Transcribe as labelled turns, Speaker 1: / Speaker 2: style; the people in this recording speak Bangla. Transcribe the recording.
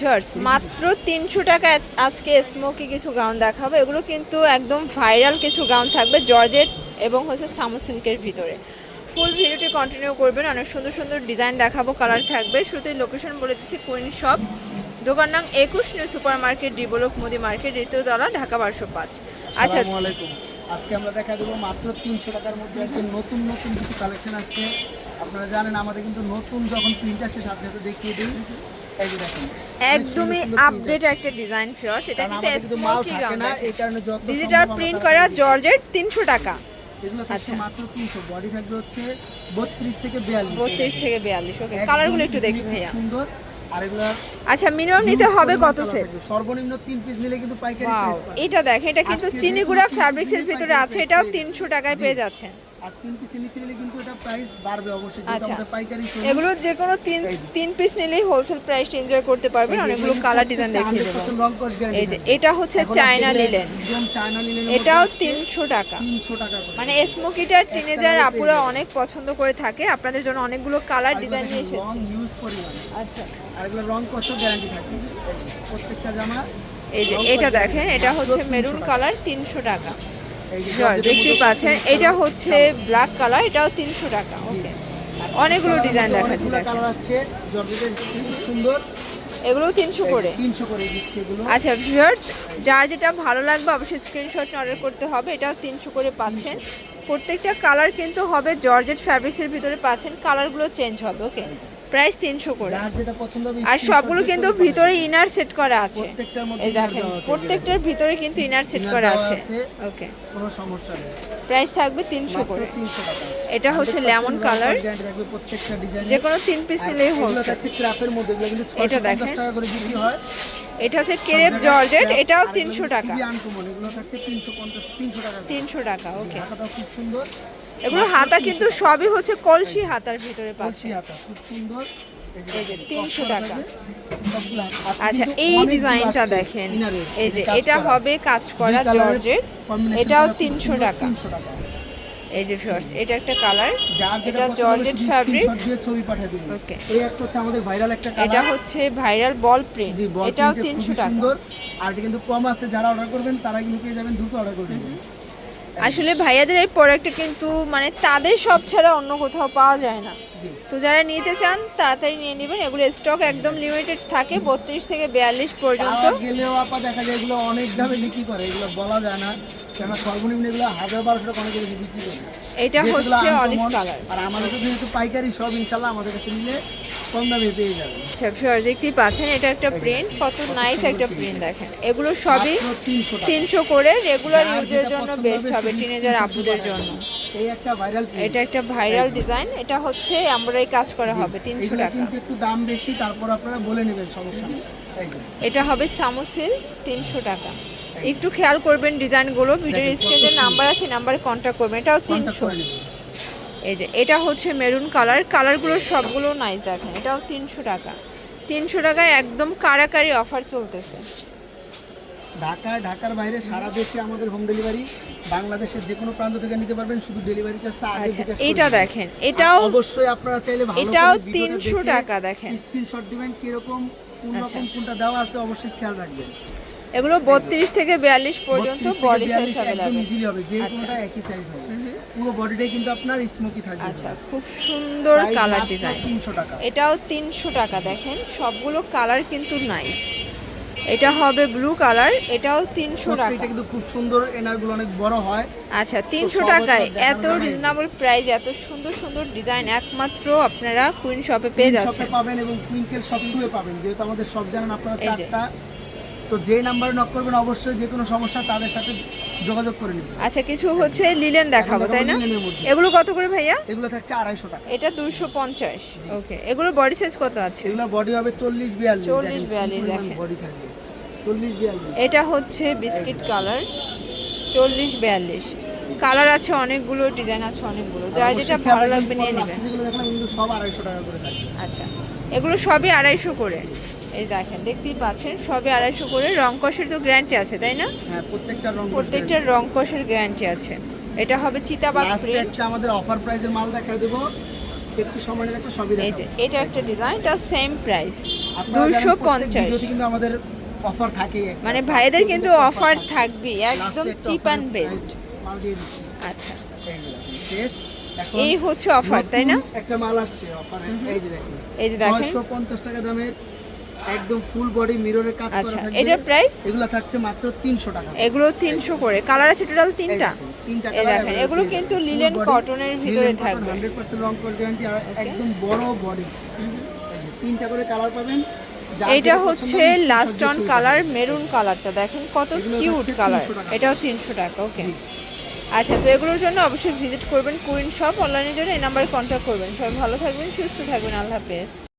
Speaker 1: শর্টস মাত্র তিনশো টাকা আজকে স্মোকি কিছু গাউন দেখাবো। এগুলো কিন্তু একদম ভাইরাল কিছু গাউন থাকবে জর্জেট এবং হচ্ছে সামো সিল্কের ভিতরে। ফুল ভিডিওটি কন্টিনিউ করবেন। অনেক সুন্দর সুন্দর ডিজাইন দেখাবো কালার থাকবে। শুধু লোকেশন বলে দিচ্ছি কুইন শপ দোকান নাম একুশ new super market D block মুদি মার্কেট দ্বিতীয় তলা ঢাকা বারোশো পাঁচ। আচ্ছা।
Speaker 2: আজকে আমরা দেখা দেবো মাত্র তিনশো টাকার মধ্যে একদম নতুন নতুন কিছু কালেকশন আসছে। আপনারা জানেন আমাদের কিন্তু নতুন যখন প্রিন্ট আসে সাথে সাথে দেখিয়ে দিই।
Speaker 1: একদমই আপডেট একটা ডিজাইন এটা কিন্তু স্মোকি ডিজিটাল প্রিন্ট করা জর্জেট তিনশো টাকা।
Speaker 2: এগুলো থাকছে
Speaker 1: আচ্ছা।
Speaker 2: মাত্র তিনশো বডি থাকবে হচ্ছে বত্রিশ থেকে বিয়াল্লিশ।
Speaker 1: বত্রিশ থেকে বিয়াল্লিশ ওকে কালারগুলো একটু দেখি ভাইয়া।
Speaker 2: সুন্দর আর এগুলো
Speaker 1: আচ্ছা মিনিমাম নিতে হবে কত সেট
Speaker 2: সর্বনিম্ন তিন পিস নিলে কিন্তু পাইকারি প্রাইস
Speaker 1: এটা দেখ এটা কিন্তু চিনিগুড়া
Speaker 2: যেগুলো
Speaker 1: ফ্যাব্রিক্সের ভিতরে আছে এটাও
Speaker 2: যাচ্ছেন।
Speaker 1: তিনশো টাকায়
Speaker 2: জি।
Speaker 1: পেয়ে যাচ্ছেন। আচ্ছা। এগুলো যে কোনো তিন তিন পিস নিলেই হোলসেল প্রাইস এনজয় করতে পারবেন অনেকগুলো কালার ডিজাইন দেখিয়ে দেবো।
Speaker 2: 100% রং কস guarantee
Speaker 1: এই যে এটা হচ্ছে চায়না লিলেন এটাও তিনশো টাকা।
Speaker 2: 300 টাকা করে।
Speaker 1: মানে স্মোকিটার টিনেজার আপুরা অনেক পছন্দ করে থাকে আপনাদের জন্য অনেকগুলো কালার ডিজাইন নিয়ে এসেছি। আচ্ছা।
Speaker 2: আর এগুলো রং কসও গ্যারান্টি থাকে। প্রত্যেকটা জামা
Speaker 1: এই যে এটা দেখেন এটা হচ্ছে মেরুন কালার তিনশো টাকা।
Speaker 2: এই যে
Speaker 1: জল,
Speaker 2: জর্জেটের
Speaker 1: দেখতেই
Speaker 2: মধ্যে
Speaker 1: পাচ্ছেন এটা হচ্ছে ব্ল্যাক কালার এটাও তিনশো টাকা ওকে অনেকগুলো ডিজাইন দেখাচ্ছি
Speaker 2: কালার আসছে সুন্দর।
Speaker 1: এগুলোও তিনশো করে।
Speaker 2: তিনশো করে দিচ্ছে
Speaker 1: আচ্ছা ভিউয়ার্স যার যেটা ভালো লাগবে অবশ্যই স্ক্রিনশট অর্ডার করতে হবে এটাও তিনশো করে পাচ্ছেন। প্রত্যেকটা কালার কিন্তু হবে জর্জেট ফ্যাব্রিক্সের ভিতরে পাচ্ছেন কালারগুলো চেঞ্জ হবে ওকে প্রাইস তিনশো করে। আর সবগুলো কিন্তু ভিতরে ইনার সেট করা আছে। এই দেখেন প্রত্যেকটার ভিতরে কিন্তু ইনার সেট করা আছে। ওকে
Speaker 2: কোনো সমস্যা নেই।
Speaker 1: প্রাইস থাকবে তিনশো করে। এটা হচ্ছে লেমন কালার যে কোনো তিন পিস নিলেই এটা দেখেন। এটা হচ্ছে কেরেপ জর্জেট এটাও তিনশো টাকা।
Speaker 2: আনকমন এগুলো থাকছে 350 300 টাকা করে।
Speaker 1: তিনশো টাকা ওকে
Speaker 2: খুব সুন্দর।
Speaker 1: এগুলো হাতা কিন্তু সবই হচ্ছে কলসি হাতার ভিতরে
Speaker 2: কলসি
Speaker 1: পাচ্ছেন
Speaker 2: হাতা খুব সুন্দর।
Speaker 1: এই যে 300
Speaker 2: কফ
Speaker 1: টাকা। আচ্ছা এই ডিজাইনটা দেখেন। এই যে এটা হবে কাজ করা
Speaker 2: combination
Speaker 1: এটাও 300
Speaker 2: সুন্দর,
Speaker 1: টাকা। এই যে এটা একটা কালার এটা জর্জেট
Speaker 2: দিয়ে ছবি পাঠিয়ে দিবেন।
Speaker 1: Okay.
Speaker 2: এই একটা হচ্ছে আমাদের ভাইরাল একটা
Speaker 1: এটা হচ্ছে ভাইরাল বল প্রিন্ট এটাও
Speaker 2: প্রিন্টে
Speaker 1: তিনশো
Speaker 2: খুবই
Speaker 1: টাকা।
Speaker 2: সুন্দর। আর এটা কিন্তু কম আছে যারা অর্ডার করবেন তারা কিন্তু পেয়ে যাবেন দ্রুত অর্ডার করে নেবেন
Speaker 1: আসলে ভাইয়াদের এই প্রোডাক্টটা কিন্তু মানে তাদের সব ছাড়া অন্য কোথাও পাওয়া যায় না। তো যারা নিতে চান তাড়াতাড়ি নিয়ে নেবেন। এগুলো স্টক একদম লিমিটেড থাকে বত্রিশ থেকে বিয়াল্লিশ পর্যন্ত।
Speaker 2: গেলেও আপা দেখা যায় এগুলো অনেক দামে বিক্রি করে এগুলো বলা যায় না। কেন সর্বনিম্ন এগুলো হাজার বারোশো টাকা অনেক বিক্রি করে।
Speaker 1: এটা হচ্ছে অলিভ কালার
Speaker 2: আর আমাদের যেহেতু পাইকারি সব ইনশাল্লাহ আমাদের কাছে নিলে কম দামে পেয়ে যাবেন।
Speaker 1: আচ্ছা শিওর দেখতেই পাচ্ছেন এটা একটা প্রিন্ট কত নাইস একটা প্রিন্ট দেখেন। এগুলো সবই
Speaker 2: তিনশো
Speaker 1: করে রেগুলার ইউজের জন্য বেস্ট
Speaker 2: হবে
Speaker 1: টিনেজার আপুদের জন্য। এটা একটা ভাইরাল ডিজাইন এটা হচ্ছে এমব্রয়ডারি কাজ করা হবে তিনশো টাকা।
Speaker 2: একটু দাম বেশি তারপর আপনারা বলে নেবেন সমস্যা
Speaker 1: এটা হবে সামোসিল তিনশো টাকা। একটু খেয়াল করবেন ডিজাইনগুলো ভিডিওর স্ক্রিনে নাম্বার আছে নাম্বারে কন্ট্যাক্ট করবেন এটাও তিনশো। এই যে এটা হচ্ছে মেরুন কালার কালারগুলো সবগুলো নাইস দেখেন এটাও তিনশো টাকা তিনশো টাকায় একদম কারাকারি অফার চলতেছে
Speaker 2: ঢাকায় ঢাকার বাইরে সারা দেশে আমাদের হোম ডেলিভারি বাংলাদেশের যে কোনো প্রান্ত থেকে নিতে পারবেন শুধু ডেলিভারি চার্জটা আগে
Speaker 1: আচ্ছা এটা দেখেন এটাও
Speaker 2: অবশ্যই আপনারা চাইলে ভালো
Speaker 1: এটাও
Speaker 2: করে
Speaker 1: 300 টাকা দেখেন।
Speaker 2: স্ক্রিনশট দিবেন কীরকম কোন
Speaker 1: আচ্ছা।
Speaker 2: রকম কোনটা দেওয়া আছে অবশ্যই খেয়াল রাখবেন
Speaker 1: এগুলো বত্রিশ থেকে বিয়াল্লিশ পর্যন্ত বডি সাইজ
Speaker 2: 42 একদম ইজিলি হবে যে
Speaker 1: আচ্ছা।
Speaker 2: কোনটা একই সাইজ হবে পুরো বডিটাই কিন্তু আপনার স্মোকি থাকবে।
Speaker 1: আচ্ছা খুব সুন্দর কালার ডিজাইন
Speaker 2: 300 টাকা।
Speaker 1: এটাও তিনশো টাকা দেখেন সবগুলো কালার কিন্তু নাইস এটা হবে ব্লু কালার এটাও তিনশো টাকা।
Speaker 2: প্রত্যেকটা কিন্তু খুব সুন্দর এনারগুলো অনেক বড় হয়।
Speaker 1: আচ্ছা তিনশো
Speaker 2: সবার
Speaker 1: টাকায় এত রিজনেবল প্রাইস এত সুন্দর সুন্দর ডিজাইন একমাত্র আপনারা কুইন শপে পেয়ে
Speaker 2: শপে পাবেন এবং টুইঙ্কেল শপ পাবেন। যেহেতু আমাদের সব জানেন আপনারা। চারটা তো যে নাম্বারে নক করবেন অবশ্যই যে কোনো সমস্যা তাদের সাথে যোগাযোগ করে নেবেন।
Speaker 1: আচ্ছা কিছু হচ্ছে লিলেন দেখাবো তাই না। এগুলো কত করে ভাইয়া?
Speaker 2: এগুলো থাকছে আড়াইশো টাকা।
Speaker 1: এটা দুশো পঞ্চাশ। ওকে এগুলো বডি সাইজ কত আছে?
Speaker 2: এগুলো বডি হবে চল্লিশ বিয়াল্লিশ।
Speaker 1: 40, 42 দেখেন।
Speaker 2: বডি থাকবে। চল্লিশ বিয়াল্লিশ।
Speaker 1: এটা হচ্ছে বিস্কিট কালার চল্লিশ বিয়াল্লিশ। কালার আছে অনেকগুলো ডিজাইন আছে অনেকগুলো। যার যেটা ভালো লাগবে নিয়ে নেবেন।
Speaker 2: সব আড়াইশো টাকা করে
Speaker 1: আচ্ছা এগুলো সবই আড়াইশো করে? এই দেখেন দেখতেই পাচ্ছেন সবে আড়াইশো করে রং কষের তো গ্যারান্টি আছে তাই না?
Speaker 2: হ্যাঁ প্রত্যেকটা রং
Speaker 1: কষের গ্যারান্টি আছে। এটা হবে চিতাবাগ প্রিন্ট
Speaker 2: একটা আমাদের অফার প্রাইজের মাল দেখা দেবো। একটু সময় দেখো সবই
Speaker 1: এই যে এটা একটা ডিজাইন এটা সেম প্রাইস
Speaker 2: আপনারা জানেন
Speaker 1: দুশো
Speaker 2: প্রত্যেক
Speaker 1: পঞ্চাশ।
Speaker 2: ভিডিওতে কিন্তু আমাদের অফার থাকে।
Speaker 1: মানে ভাইদের কিন্তু অফার
Speaker 2: থাকে।
Speaker 1: থাকবেই একদম চিপ অ্যান্ড বেস্ট
Speaker 2: মাল দিয়ে দিচ্ছি।
Speaker 1: আচ্ছা।
Speaker 2: এই শেষ।
Speaker 1: এই হচ্ছে অফার তাই না?
Speaker 2: একটা মাল আসছে অফারে এই যে দেখেন
Speaker 1: এই যে দেখেন।
Speaker 2: 650 টাকা দামের একদম ফুল বডি মিররের কাজ করা
Speaker 1: আচ্ছা
Speaker 2: থাকবে।
Speaker 1: এটার প্রাইস
Speaker 2: এগুলো থাকছে মাত্র 300 টাকা।
Speaker 1: এগুলো তিনশো করে। কালার আছে টোটাল তিনটা?
Speaker 2: তিনটা
Speaker 1: দেখেন এগুলো কিন্তু। লিলেন কটনের ভিতরে থাকবে।
Speaker 2: 100% রং করে গ্যারান্টি আর একদম বড় বডি তিনটা করে কালার পাবেন। পছন্দ
Speaker 1: হচ্ছে লাস্ট অন কালার মেরুন কালারটা দেখেন কত কিউট কালার এটাও তিনশো টাকা ওকে আচ্ছা তো এগুলোর জন্য অবশ্যই ভিজিট করবেন কুইন শপ অনলাইনের জন্য এই নাম্বারে কন্ট্যাক্ট করবেন। সবাই ভালো থাকবেন সুস্থ থাকবেন। আল্লাহ হাফেজ।